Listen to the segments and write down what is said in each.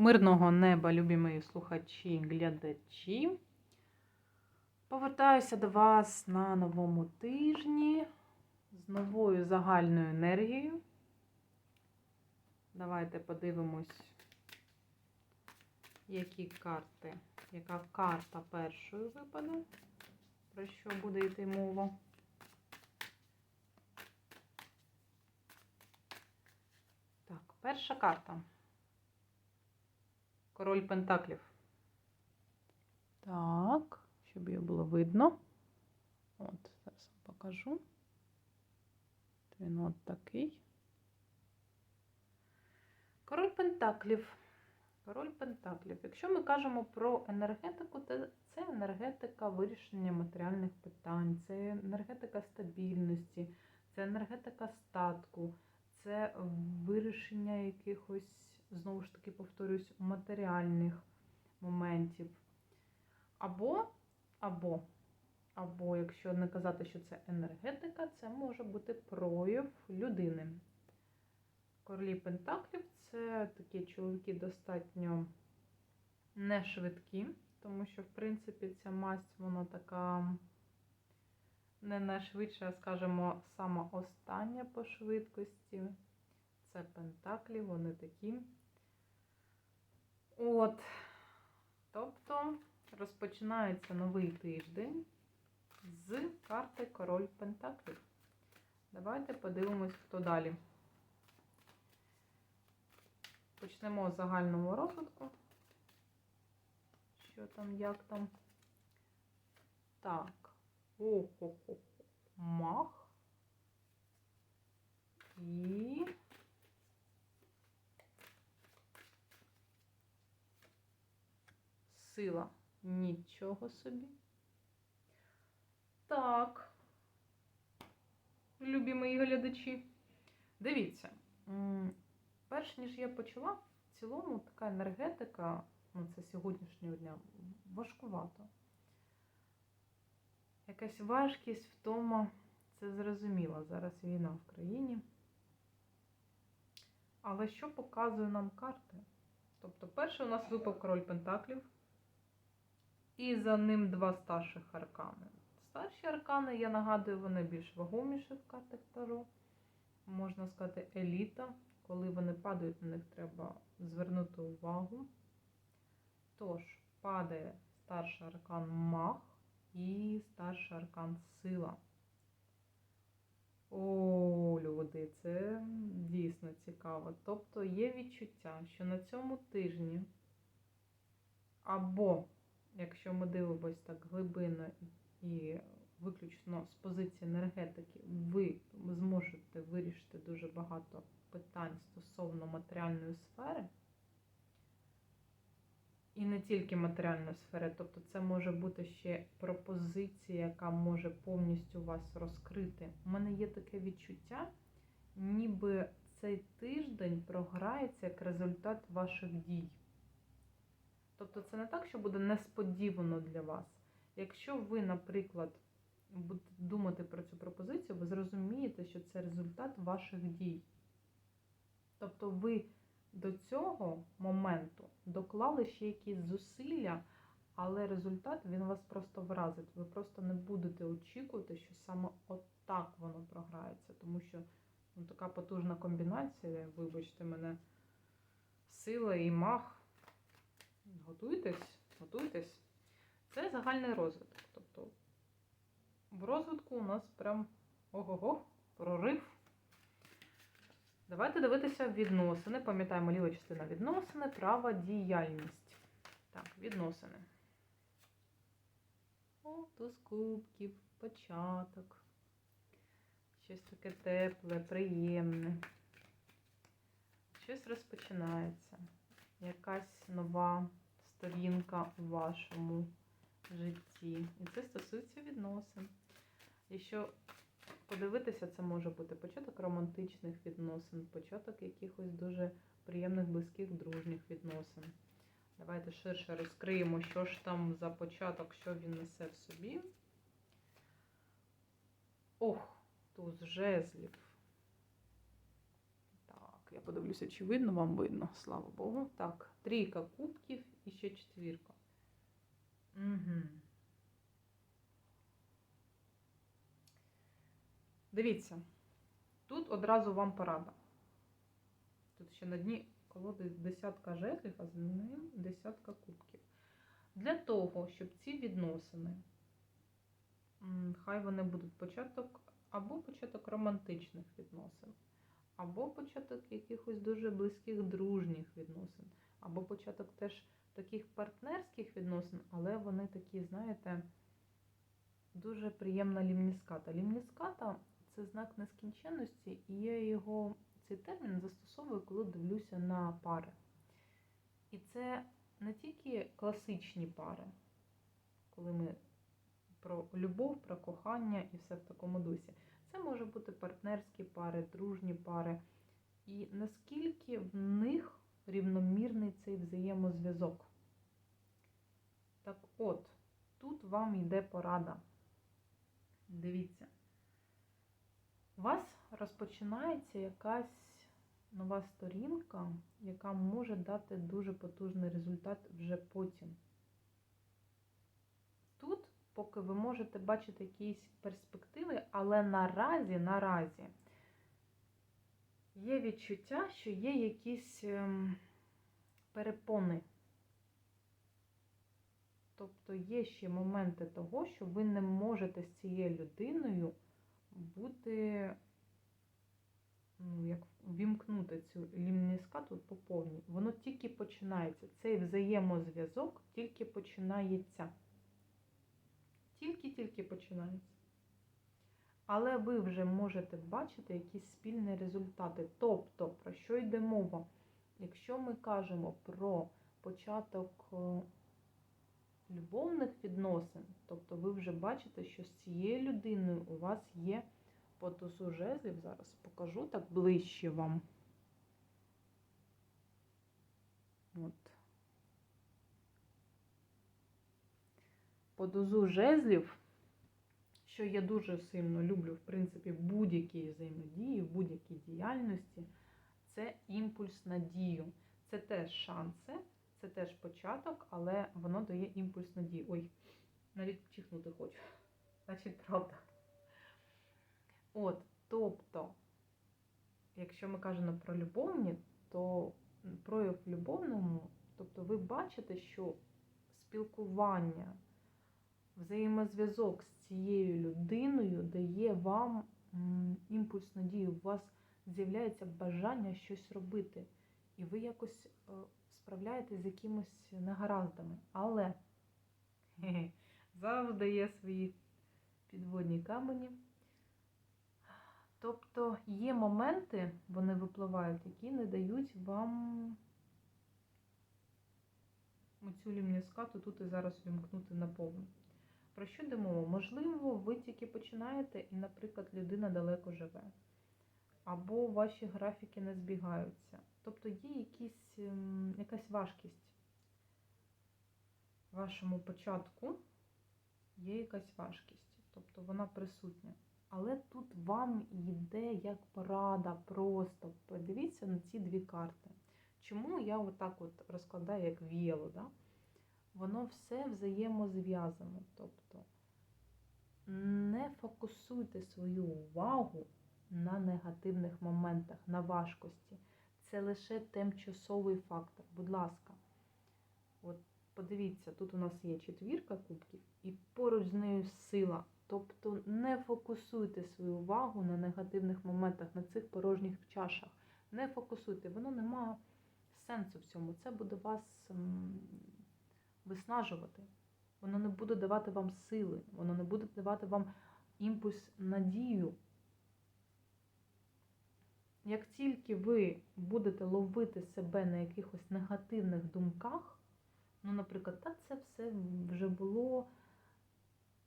Мирного неба, любі слухачі, глядачі. Повертаюся до вас на новому тижні з новою загальною енергією. Давайте подивимось, які карти, яка карта першою випаде, про що буде йти мова. Так, перша карта. Король Пентаклів. Так, щоб її було видно. От, зараз вам покажу. Він от такий. Король Пентаклів. Король Пентаклів. Якщо ми кажемо про енергетику, то це енергетика вирішення матеріальних питань, це енергетика стабільності, це енергетика статку, це вирішення якихось, знову ж таки, повторюсь, матеріальних моментів. Або, або, або, якщо не казати, що це енергетика, це може бути прояв людини. Королі Пентаклів це такі чоловіки достатньо не швидкі, тому що, в принципі, ця масть, вона така не найшвидша, скажімо, сама остання по швидкості. Це Пентаклі, вони такі. От. Тобто розпочинається новий тиждень з карти Король Пентаклів. Давайте подивимось, хто далі. Почнемо з загального розвитку. Що там, як там? Так. О-хо-хо. Мах. І. Сила. Нічого собі. Так. Любі мої глядачі. Дивіться. Перш ніж я почала, в цілому така енергетика, ну це сьогоднішнього дня, важкувато. Якась важкість, втома, це зрозуміло. Зараз війна в країні. Але що показує нам карти? Тобто, перший у нас випав король Пентаклів, і за ним два старших аркани. Старші аркани, я нагадую, вони більш вагоміші в картах Таро. Можна сказати, еліта. Коли вони падають, на них треба звернути увагу. Тож, падає старший аркан мах і старший аркан сила. О, люди, це дійсно цікаво. Тобто є відчуття, що на цьому тижні, або, якщо ми дивимося так глибинно і виключно з позиції енергетики, ви зможете вирішити дуже багато питань стосовно матеріальної сфери. І не тільки матеріальної сфери, тобто це може бути ще пропозиція, яка може повністю вас розкрити. У мене є таке відчуття, ніби цей тиждень програється як результат ваших дій. Тобто це не так, що буде несподівано для вас. Якщо ви, наприклад, будете думати про цю пропозицію, ви зрозумієте, що це результат ваших дій. Тобто ви до цього моменту доклали ще якісь зусилля, але результат він вас просто вразить. Ви просто не будете очікувати, що саме отак воно програється, тому що ну, така потужна комбінація, вибачте мене, сила і мах. Готуйтесь, готуйтесь. Це загальний розвиток. Тобто в розвитку у нас прям ого-го, прорив. Давайте дивитися відносини. Пам'ятаємо, ліва частина відносини, права діяльність. Так, відносини. О, туз кубків, початок. Щось таке тепле, приємне. Щось розпочинається. Якась нова сторінка у вашому житті. І це стосується відносин. Якщо подивитися, це може бути початок романтичних відносин, початок якихось дуже приємних, близьких, дружніх відносин. Давайте ширше розкриємо, що ж там за початок, що він несе в собі. Ох, туз жезлів. Я подивлюся, чи видно вам видно, слава Богу. Так, трійка кубків і ще четвірка. Угу. Дивіться, тут одразу вам порада. Тут ще на дні колоди десятка жезлів, а з ним десятка кубків. Для того, щоб ці відносини, хай вони будуть початок або початок романтичних відносин, або початок якихось дуже близьких дружніх відносин, або початок теж таких партнерських відносин, але вони такі, знаєте, дуже приємна лімніската. Лімніската це знак нескінченності, і я його цей термін застосовую, коли дивлюся на пари. І це не тільки класичні пари, коли ми про любов, про кохання і все в такому дусі. Це може бути партнерські пари, дружні пари. І наскільки в них рівномірний цей взаємозв'язок. Так от, тут вам йде порада. Дивіться. У вас розпочинається якась нова сторінка, яка може дати дуже потужний результат вже потім. Тут, поки ви можете бачити якісь перспективи, але наразі, наразі є відчуття, що є якісь ем, перепони. Тобто є ще моменти того, що ви не можете з цією людиною бути, ну, як вімкнути цю лімніскату по повній. Воно тільки починається. Цей взаємозв'язок тільки починається. Тільки-тільки починається. Але ви вже можете бачити якісь спільні результати. Тобто, про що йде мова? Якщо ми кажемо про початок е, любовних відносин, тобто ви вже бачите, що з цією людиною у вас є по жезлів, зараз покажу так ближче вам. От. По дозу жезлів, що я дуже сильно люблю, в принципі, будь-якій взаємодії, будь-якій діяльності, це імпульс на дію. Це теж шанси, це теж початок, але воно дає імпульс на дію. Ой, навіть чихнути хочу. Значить, правда. От, тобто, якщо ми кажемо про любовні, то прояв любовному, тобто ви бачите, що спілкування, взаємозв'язок з цією людиною дає вам імпульс надії, у вас з'являється бажання щось робити. І ви якось е, справляєтесь з якимось негараздами. Але завжди є свої підводні камені. Тобто є моменти, вони випливають, які не дають вам оцю лімніскату тут і зараз вімкнути наповну. Про що йде? Можливо, ви тільки починаєте і, наприклад, людина далеко живе. Або ваші графіки не збігаються. Тобто є якісь, ем, якась важкість. Вашому початку є якась важкість. Тобто вона присутня. Але тут вам йде як порада просто. Подивіться на ці дві карти. Чому я отак от розкладаю, як віяло, да? Воно все взаємозв'язане. Тобто не фокусуйте свою увагу на негативних моментах, на важкості. Це лише тимчасовий фактор. Будь ласка, от подивіться, тут у нас є четвірка кубків, і поруч з нею сила. Тобто не фокусуйте свою увагу на негативних моментах, на цих порожніх чашах. Не фокусуйте, воно не має сенсу в цьому. Це буде вас виснажувати. Воно не буде давати вам сили, воно не буде давати вам імпульс надію. Як тільки ви будете ловити себе на якихось негативних думках, ну, наприклад, та це все вже було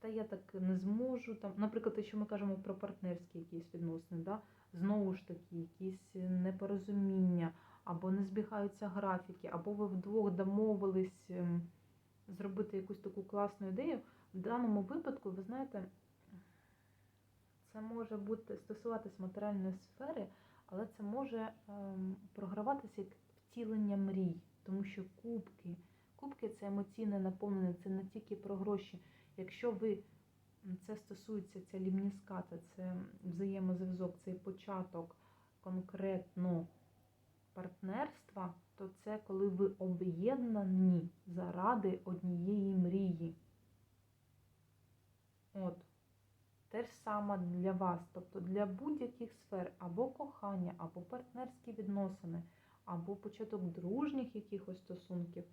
та я так не зможу. Там, Наприклад, якщо ми кажемо про партнерські якісь відносини, да? знову ж таки, якісь непорозуміння, або не збігаються графіки, або ви вдвох домовились ем, зробити якусь таку класну ідею. В даному випадку, ви знаєте, це може бути стосуватись матеріальної сфери, але це може ем, програватися як втілення мрій, тому що кубки, кубки це емоційне наповнення, це не тільки про гроші. Якщо ви це стосується ця лімніската, це взаємозв'язок, цей початок конкретно партнерства, то це коли ви об'єднані заради однієї мрії. От. Те ж саме для вас, тобто для будь-яких сфер, або кохання, або партнерські відносини, або початок дружніх якихось стосунків.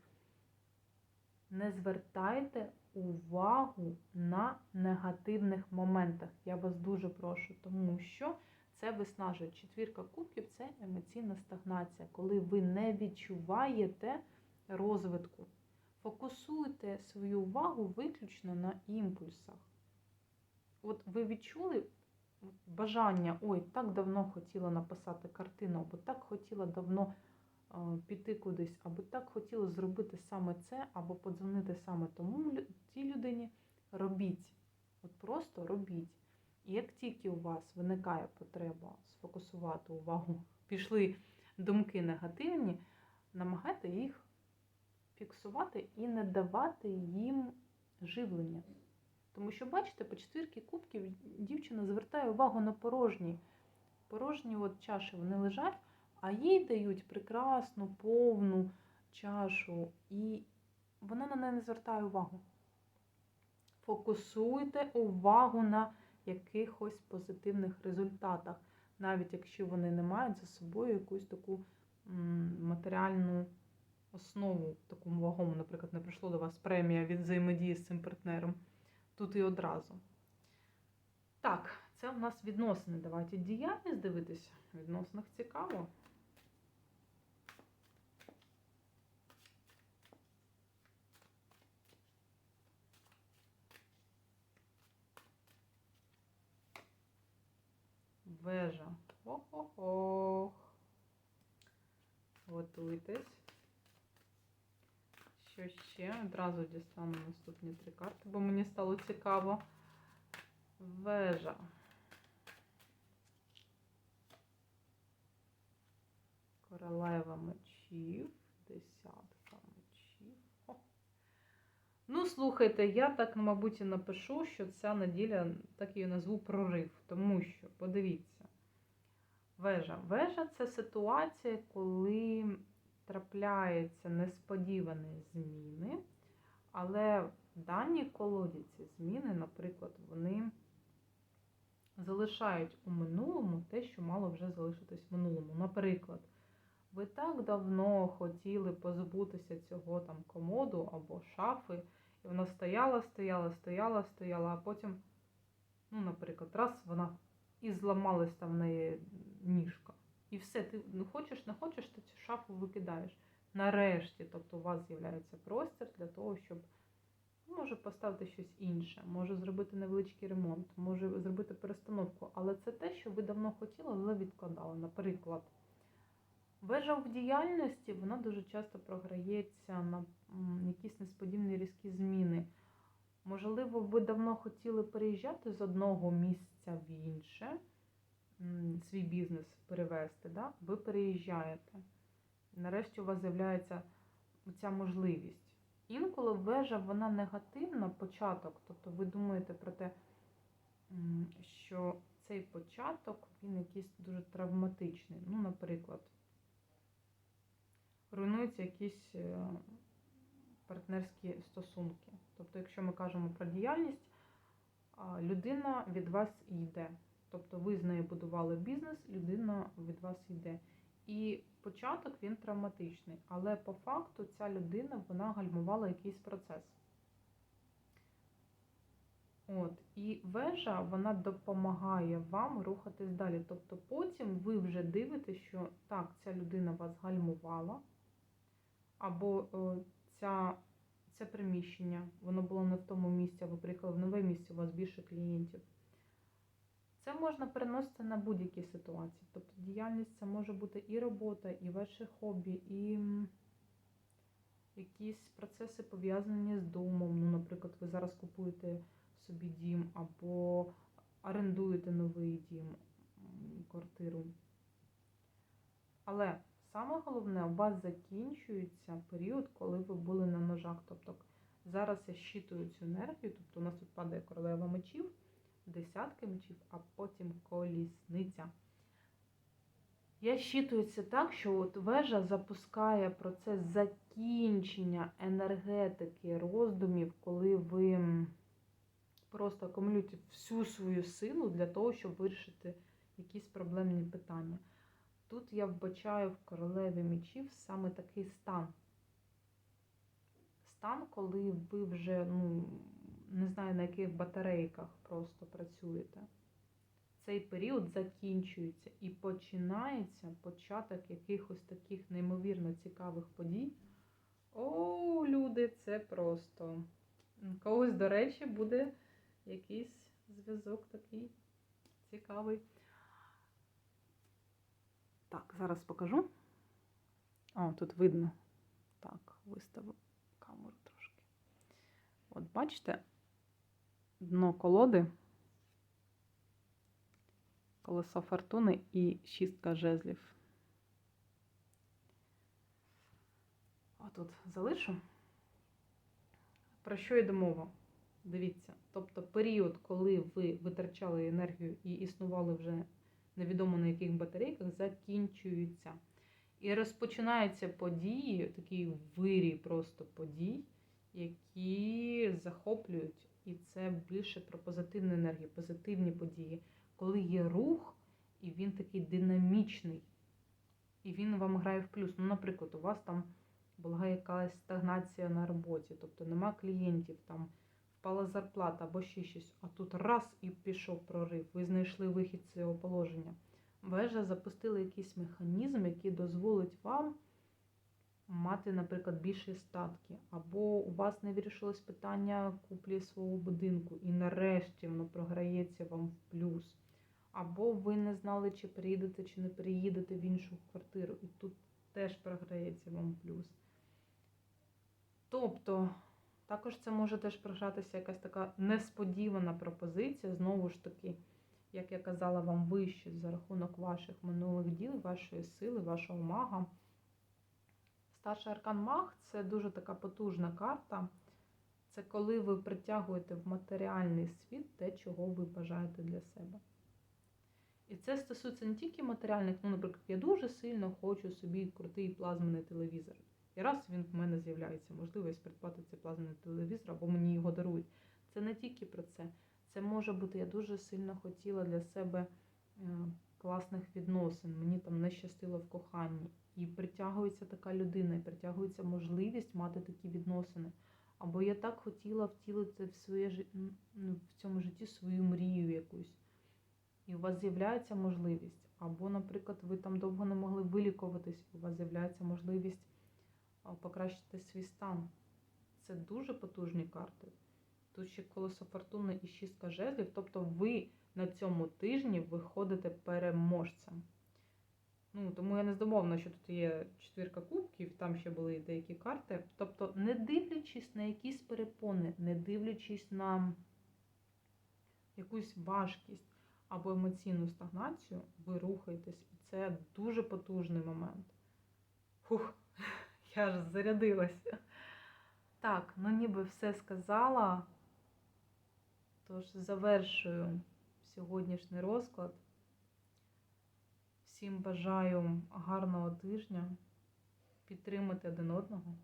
Не звертайте увагу на негативних моментах. Я вас дуже прошу, тому що це виснажує. Четвірка кубків це емоційна стагнація, коли ви не відчуваєте розвитку. Фокусуйте свою увагу виключно на імпульсах. От ви відчули бажання, ой, так давно хотіла написати картину, або так хотіла давно е, піти кудись, або так хотіла зробити саме це, або подзвонити саме тому тій людині. Робіть. От просто робіть. Як тільки у вас виникає потреба сфокусувати увагу, пішли думки негативні, намагайте їх фіксувати і не давати їм живлення. Тому що, бачите, по четвірки кубків дівчина звертає увагу на порожні. Порожні от чаші вони лежать, а їй дають прекрасну, повну чашу, і вона на неї не звертає увагу. Фокусуйте увагу на якихось позитивних результатах, навіть якщо вони не мають за собою якусь таку матеріальну основу, таку вагому, наприклад, не прийшло до вас премія від взаємодії з цим партнером. Тут і одразу. Так, це в нас відносини. Давайте діяльність дивитися. Відносинах цікаво. Вежа. Ох-ох-ох. Готуйтесь. Що ще? Одразу дістану наступні три карти, бо мені стало цікаво. Вежа. Королева мечів. Десятка мечів. О. Ну, слухайте, я так, мабуть, і напишу, що ця неділя, так її назву прорив. Тому що, подивіться, вежа. Вежа це ситуація, коли трапляються несподівані зміни, але в даній колоді ці зміни, наприклад, вони залишають у минулому те, що мало вже залишитись в минулому. Наприклад, ви так давно хотіли позбутися цього там комоду або шафи, і вона стояла, стояла, стояла, стояла, а потім, ну, наприклад, раз вона і зламалась там в неї ніжка. І все, ти ну, хочеш, не хочеш, ти цю шафу викидаєш. Нарешті, тобто у вас з'являється простір для того, щоб ну, може поставити щось інше, може зробити невеличкий ремонт, може зробити перестановку. Але це те, що ви давно хотіли, але відкладали. Наприклад, вежа в діяльності вона дуже часто програється на якісь несподівані різкі зміни. Можливо, ви давно хотіли переїжджати з одного місця в інше, свій бізнес перевести, да? ви переїжджаєте. Нарешті у вас з'являється ця можливість. Інколи вежа вона негативна, початок, тобто ви думаєте про те, що цей початок він якийсь дуже травматичний. Ну, наприклад, руйнуються якісь е, партнерські стосунки. Тобто, якщо ми кажемо про діяльність, людина від вас йде. Тобто ви з нею будували бізнес, людина від вас йде. І початок він травматичний, але по факту ця людина вона гальмувала якийсь процес. От, і вежа вона допомагає вам рухатись далі. Тобто потім ви вже дивитесь, що так, ця людина вас гальмувала, або е, ця, це приміщення, воно було не в тому місці, а ви приїхали в нове місце, у вас більше клієнтів. Це можна переносити на будь-які ситуації. Тобто діяльність це може бути і робота, і ваше хобі, і якісь процеси пов'язані з домом. Ну, наприклад, ви зараз купуєте собі дім або орендуєте новий дім, квартиру. Але саме головне, у вас закінчується період, коли ви були на ножах. Тобто зараз я щитую цю енергію, тобто у нас тут падає королева мечів, десятки мечів, а потім колісниця. Я щитую це так, що от вежа запускає процес закінчення енергетики, роздумів, коли ви просто акумулюєте всю свою силу для того, щоб вирішити якісь проблемні питання. Тут я вбачаю в королеві мечів саме такий стан. Стан, коли ви вже, ну, не знаю, на яких батарейках просто працюєте. Цей період закінчується і починається початок якихось таких неймовірно цікавих подій. О, люди, це просто. Когось, до речі, буде якийсь зв'язок такий цікавий. Так, зараз покажу. О, тут видно. Так, виставив камеру трошки. От бачите, дно колоди, колесо фортуни і шістка жезлів. Отут залишу. Про що йде мова? Дивіться, тобто період, коли ви витрачали енергію і існували вже невідомо на яких батарейках, закінчується. І розпочинаються події, такий вирій просто подій, які захоплюють. І це більше про позитивну енергію, позитивні події, коли є рух, і він такий динамічний, і він вам грає в плюс. Ну, наприклад, у вас там була якась стагнація на роботі, тобто нема клієнтів, там впала зарплата або ще щось, а тут раз і пішов прорив. Ви знайшли вихід з цього положення. Вежа запустила якийсь механізм, який дозволить вам мати, наприклад, більші статки, або у вас не вирішилось питання куплі свого будинку, і нарешті воно програється вам в плюс. Або ви не знали, чи приїдете, чи не приїдете в іншу квартиру, і тут теж програється вам плюс. Тобто, також це може теж програтися якась така несподівана пропозиція, знову ж таки, як я казала вам вище, за рахунок ваших минулих діл, вашої сили, вашого мага. Старший аркан маг це дуже така потужна карта. Це коли ви притягуєте в матеріальний світ те, чого ви бажаєте для себе. І це стосується не тільки матеріальних, ну, наприклад, я дуже сильно хочу собі крутий плазменний телевізор. І раз він в мене з'являється, можливість придбати цей плазменний телевізор, або мені його дарують. Це не тільки про це. Це може бути, я дуже сильно хотіла для себе е, класних відносин. Мені там не щастило в коханні. І притягується така людина, і притягується можливість мати такі відносини. Або я так хотіла втілити в своє ну, в цьому житті свою мрію якусь. І у вас з'являється можливість. Або, наприклад, ви там довго не могли вилікуватись, у вас з'являється можливість покращити свій стан. Це дуже потужні карти. Тут ще колесо фортуни і шістка жезлів. Тобто ви на цьому тижні виходите переможцем. Ну, тому я не здивована, що тут є четвірка кубків, там ще були деякі карти. Тобто, не дивлячись на якісь перепони, не дивлячись на якусь важкість або емоційну стагнацію, ви рухаєтесь. І це дуже потужний момент. Фух, я ж зарядилася. Так, ну ніби все сказала. Тож завершую сьогоднішній розклад. Всім бажаю гарного тижня, підтримати один одного,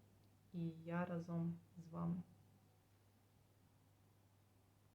і я разом з вами.